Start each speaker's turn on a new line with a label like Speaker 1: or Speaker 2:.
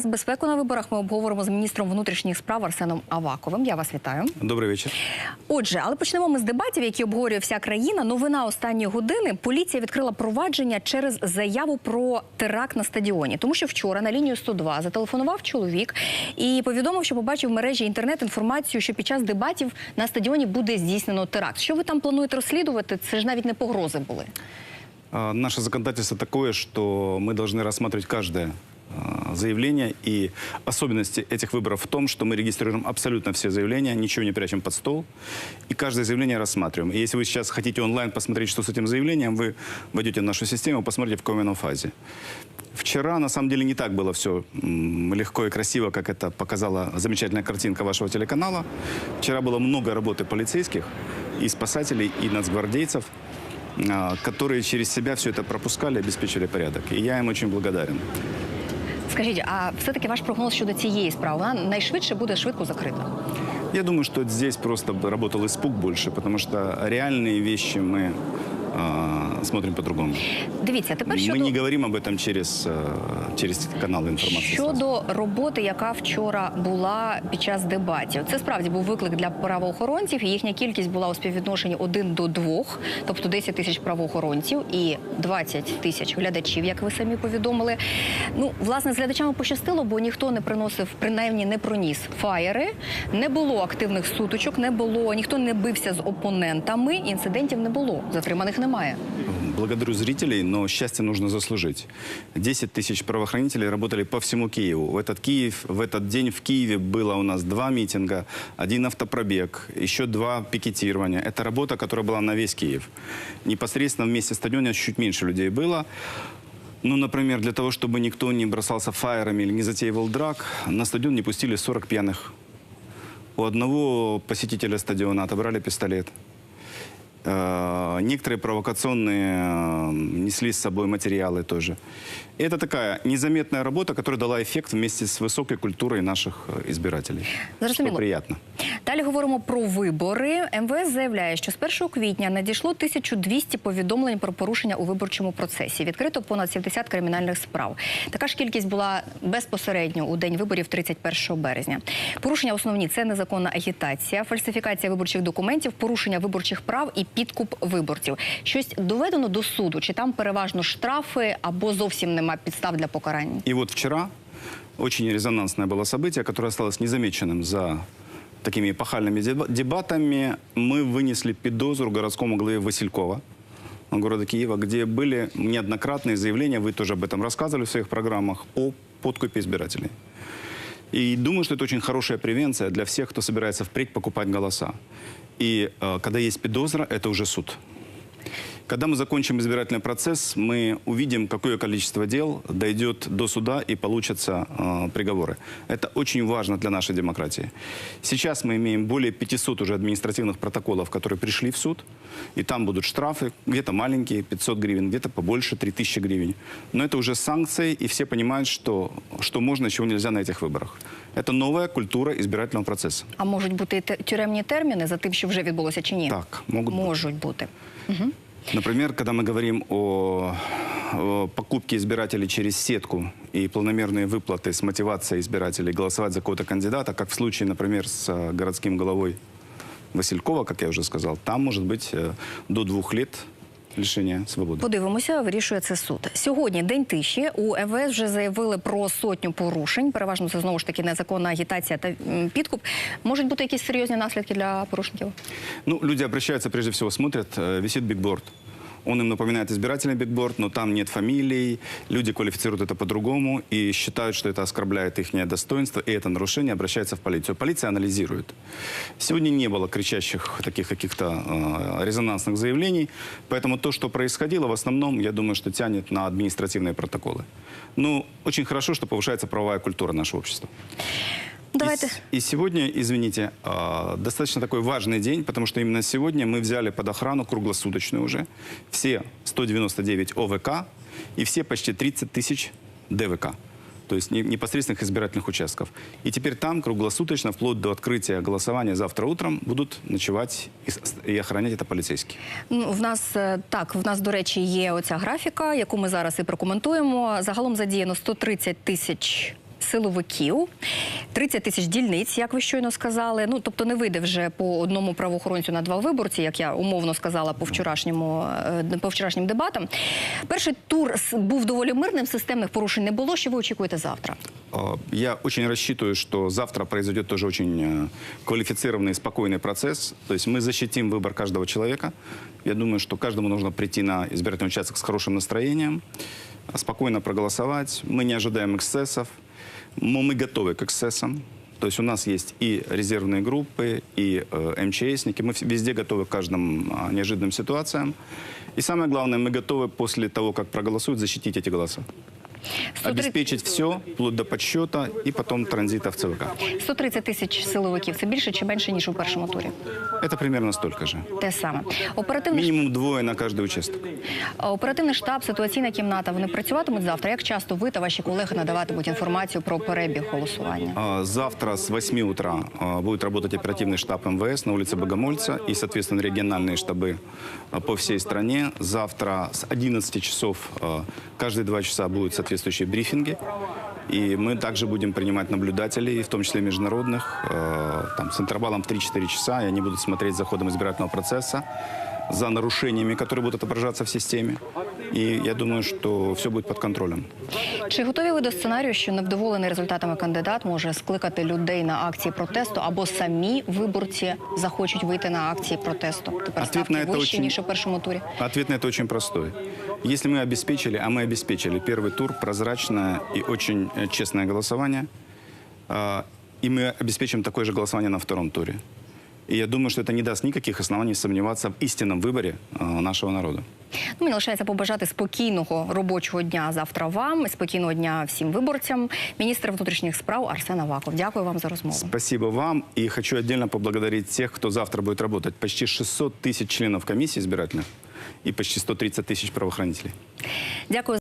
Speaker 1: З безпеку на виборах ми обговоримо з міністром внутрішніх справ Арсеном Аваковим. Я вас вітаю.
Speaker 2: Добрий вечір.
Speaker 1: Отже, але почнемо ми з дебатів, які обговорює вся країна. Новина останньої години. Поліція відкрила провадження через заяву про теракт на стадіоні, тому що вчора на лінію 102 зателефонував чоловік і повідомив, що побачив в мережі інтернет інформацію, що під час дебатів на стадіоні буде здійснено теракт. Що ви там плануєте розслідувати? Це ж навіть не погрози були.
Speaker 2: Наше законодательство такое, что мы должны рассматривать каждое заявление. И особенности этих выборов в том, что мы регистрируем абсолютно все заявления, ничего не прячем под стол. И каждое заявление рассматриваем. И если вы сейчас хотите онлайн посмотреть, что с этим заявлением, вы войдете в нашу систему, посмотрите, в какой оно фазе. Вчера, на самом деле, не так было все легко и красиво, как это показала замечательная картинка вашего телеканала. Вчера было много работы полицейских, и спасателей, и нацгвардейцев, а, которые через себя все это пропускали, обеспечили порядок. И я им очень благодарен.
Speaker 1: Скажіть, а все-таки ваш прогноз щодо цієї справи вона найшвидше буде швидко закрита?
Speaker 2: Я думаю, что здесь просто работал испуг больше, потому что реальные вещи мы а, смотрим по-другому.
Speaker 1: Дивіться, тепер
Speaker 2: Мы
Speaker 1: щодо
Speaker 2: не говорим об этом через, а, через каналы информации. сразу.
Speaker 1: Щодо роботи, яка вчора була під час дебатів, це справді був виклик для правоохоронців. і Їхня кількість була у співвідношенні 1 до 2, тобто 10 тисяч правоохоронців і 20 тисяч глядачів, як ви самі повідомили. Ну, власне, з глядачами пощастило, бо ніхто не приносив, принаймні не проніс фаєри, не було активних сутичок, не було, ніхто не бився з опонентами. Інцидентів не було, затриманих немає.
Speaker 2: Благодарю зрителей, но счастье нужно заслужить. 10 тысяч правоохранителей работали по всему Киеву. В этот, Киев, в этот день в Киеве было у нас два митинга, один автопробег, еще два пикетирования. Это работа, которая была на весь Киев. Непосредственно в месте стадиона чуть меньше людей было. Ну, например, для того, чтобы никто не бросался фаерами или не затеивал драк, на стадион не пустили 40 пьяных. У одного посетителя стадиона отобрали пистолет. Э, Некоторые провокационные э, несли с собой материалы тоже. И это такая незаметная работа, которая дала эффект вместе с высокой культурой наших э, избирателей.
Speaker 1: Зрозуміло.
Speaker 2: Что приятно.
Speaker 1: Далі говоримо про вибори. МВС заявляє, що з 1 квітня надійшло 1200 повідомлень про порушення у виборчому процесі. Відкрито понад 70 кримінальних справ. Така ж кількість була безпосередньо у день виборів 31 березня. Порушення основні це незаконна агітація, фальсифікація виборчих документів, порушення виборчих прав і підкуп виборців. Щось доведено до суду, чи там переважно штрафи або зовсім нема підстав для покарання.
Speaker 2: И вот вчера очень резонансное было событие, которое осталось незамеченным за такими эпохальными деба- дебатами. Мы вынесли педозру городскому главе Василькова города Киева, где были неоднократные заявления, вы тоже об этом рассказывали в своих программах, о подкупе избирателей. И думаю, что это очень хорошая превенция для всех, кто собирается впредь покупать голоса. И э, когда есть педозра, это уже суд. Когда мы закончим избирательный процесс, мы увидим, какое количество дел дойдет до суда и получатся э, приговоры. Это очень важно для нашей демократии. Сейчас мы имеем более 500 уже административных протоколов, которые пришли в суд, и там будут штрафы, где-то маленькие, 500 гривен, где-то побольше, 3000 гривен. Но это уже санкции, и все понимают, что, что можно, чего нельзя на этих выборах. Это новая культура избирательного процесса.
Speaker 1: А можуть бути і те- тюремні терміни за тим, що вже відбулося, чи ні?
Speaker 2: Так, можуть бути.
Speaker 1: можуть бути.
Speaker 2: Например, когда мы говорим о, о покупке избирателей через сетку и планомерные выплаты с мотивацией избирателей голосовать за какого-то кандидата, как в случае, например, с э, городским головой Василькова, как я уже сказал, там может быть э, до двух лет лишения свободи.
Speaker 1: Подивимося, вирішує це суд. Сьогодні день тиші. У МВС вже заявили про сотню порушень. Переважно це знову ж таки незаконна агітація та підкуп. Можуть бути якісь серйозні наслідки для порушників?
Speaker 2: Ну, люди обращаються, прежде всего, смотрят, э, висит бигборд. Он им напоминает избирательный бигборд, но там нет фамилий, люди квалифицируют это по-другому и считают, что это оскорбляет их достоинство, и это нарушение обращается в полицию. Полиция анализирует. Сегодня не было кричащих таких каких-то э, резонансных заявлений, поэтому то, что происходило, в основном, я думаю, что тянет на административные протоколы. Ну, очень хорошо, что повышается правовая культура нашего общества.
Speaker 1: Давайте.
Speaker 2: И, с- и сегодня, извините, а, достаточно такой важный день, потому что именно сегодня мы взяли под охрану круглосуточную уже все 199 ОВК и все почти 30 тысяч ДВК. То есть не- непосредственных избирательных участков. И теперь там круглосуточно, вплоть до открытия голосования завтра утром, будут ночевать и, с- и охранять это полицейские.
Speaker 1: Ну, в нас е, так, в нас, до речі, є оця графіка, яку ми зараз і прокоментуємо. Загалом задіяно 130 тисяч силовиків, 30 тисяч дільниць, як ви щойно сказали. Ну тобто не вийде вже по одному правоохоронцю на два виборці, як я умовно сказала по вчорашньому е, по вчорашнім дебатам. Перший тур с- був доволі мирним, системних порушень не було. Що ви очікуєте завтра?
Speaker 2: Э, Я очень рассчитываю, что завтра произойдет тоже очень э, квалифицированный и спокойный процесс. То есть мы защитим выбор каждого человека. Я думаю, что каждому нужно прийти на избирательный участок с хорошим настроением, э, спокойно проголосовать. Мы не ожидаем эксцессов, но мы готовы к эксцессам. То есть у нас есть и резервные группы, и э, МЧСники. Мы вс- везде готовы к каждым э, неожиданным ситуациям. И самое главное, мы готовы после того, как проголосуют, защитить эти голоса.
Speaker 1: 130
Speaker 2: Обеспечить все, вплоть до подсчета и потом транзита в ЦВК.
Speaker 1: 130 тисяч силовиків. Це більше чи менше ніж у першому турі?
Speaker 2: Это примерно столько же.
Speaker 1: Те саме. Оперативний
Speaker 2: Минимум двое на каждый участок.
Speaker 1: Оперативний штаб, ситуаційна кімната. Вони працюватимуть завтра. Як часто ви та ваші колеги надаватимуть інформацію про перебіг голосування?
Speaker 2: А, Завтра с 8 утра а, будет работать оперативный штаб МВС на улице Богомольца и, соответственно, региональные штабы а, по всей стране. Завтра с 11 часов а, каждые два часа будут соответствующие брифинги. И мы также будем принимать наблюдателей, в том числе международных, э, там, с интервалом в 3-4 часа, и они будут смотреть за ходом избирательного процесса, за нарушениями, которые будут отображаться в системе. И я думаю, что все будет под контролем.
Speaker 1: Чи готові ви до сценарію, що невдоволений результатами кандидат може скликати людей на акції протесту, або самі виборці захочуть вийти на акції протесту? Тепер
Speaker 2: Ответ
Speaker 1: ставки
Speaker 2: на це
Speaker 1: вищі
Speaker 2: очень-
Speaker 1: ніж у першому турі.
Speaker 2: Ответ на это очень простой. Если мы обеспечили, а мы обеспечили первый тур, прозрачное и очень э, честное голосование, а, и мы обеспечим такое же голосование на втором туре. И я думаю, что это не даст никаких оснований сомневаться в истинном выборе а, нашего народа.
Speaker 1: Ну, мені лишається побажати спокійного робочого дня завтра вам, і спокійного дня всім виборцям. Міністр внутрішніх справ Арсен Аваков. Дякую вам за розмову.
Speaker 2: Спасибо вам. И хочу отдельно поблагодарить тех, кто завтра будет работать. Почти 600 тысяч членов комиссии избирательных и почти 130 тысяч правоохранителей.
Speaker 1: Дякую.